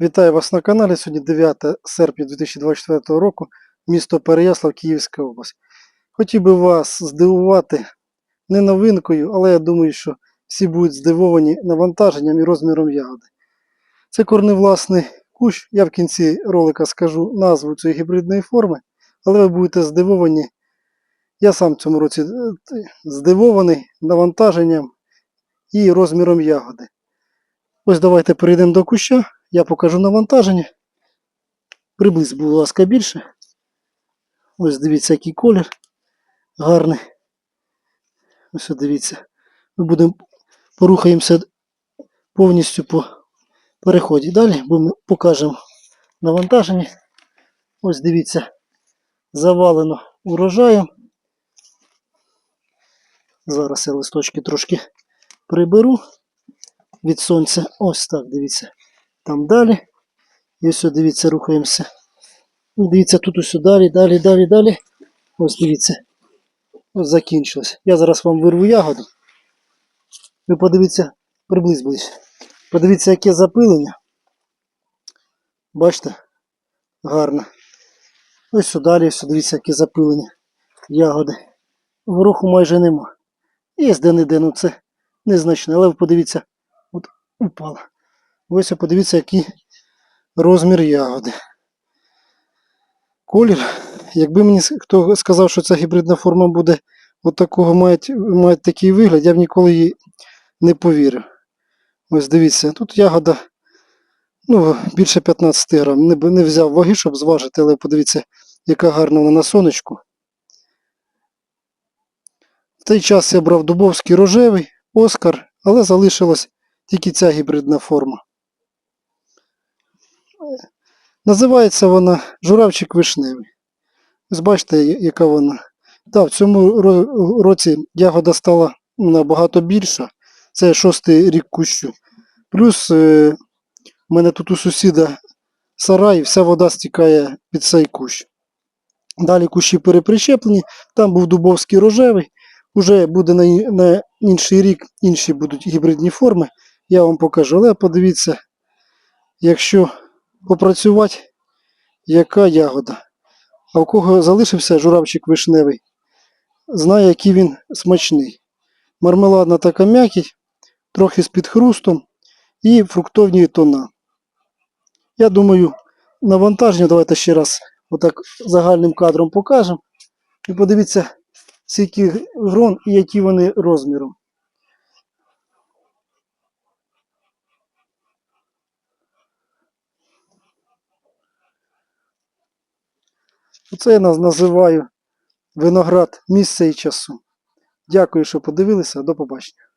Вітаю вас на каналі. Сьогодні 9 серпня 2024 року, місто Переяслав, Київська область. Хотів би вас здивувати не новинкою, але я думаю, що всі будуть здивовані навантаженням і розміром ягоди. Це корневласний кущ. Я в кінці ролика скажу назву цієї гібридної форми, але ви будете здивовані. Я сам в цьому році е, здивований навантаженням і розміром ягоди. Ось давайте перейдемо до куща. Я покажу навантаження. Приблизь, будь ласка, більше. Ось дивіться, який колір гарний. Ось дивіться. Ми будемо порухаємося повністю по переході. Далі бо ми покажемо навантаження. Ось дивіться, завалено урожаєм. Зараз я листочки трошки приберу від сонця. Ось так, дивіться. Там далі. І ось, дивіться, рухаємося. Ну, Дивіться, тут ось далі, далі, далі, далі. Ось дивіться. Ось закінчилось. Я зараз вам вирву ягоду. Ви подивіться, приблизь. Подивіться, яке запилення. Бачите? Гарно. Ось далі, ось дивіться, яке запилення ягоди. Вороху майже нема. Є де-не-де, ну це незначне, але ви подивіться, от упало. Ось подивіться, який розмір ягоди. Колір. Якби мені хто сказав, що ця гібридна форма буде от має, має такий вигляд, я б ніколи їй не повірив. Ось дивіться, тут ягода ну, більше 15 грам. Не, не взяв ваги, щоб зважити, але подивіться, яка гарна вона на сонечку. В той час я брав дубовський рожевий, Оскар, але залишилась тільки ця гібридна форма. Називається вона журавчик вишневий. Ось бачите, яка вона. Так, в цьому році ягода стала набагато більша. Це шостий рік кущу. Плюс е, в мене тут у сусіда сарай, вся вода стікає під цей кущ. Далі кущі переприщеплені, там був дубовський рожевий. Уже буде на, на інший рік, інші будуть гібридні форми. Я вам покажу. Але подивіться, якщо попрацювати, яка ягода. А у кого залишився журавчик вишневий, знає, який він смачний. Мармеладна така м'якість, трохи з підхрустом і фруктовні тона. Я думаю, навантаження давайте ще раз отак загальним кадром покажемо. І подивіться, скільки грон і які вони розміром. Оце я називаю виноград місця і часу. Дякую, що подивилися. До побачення.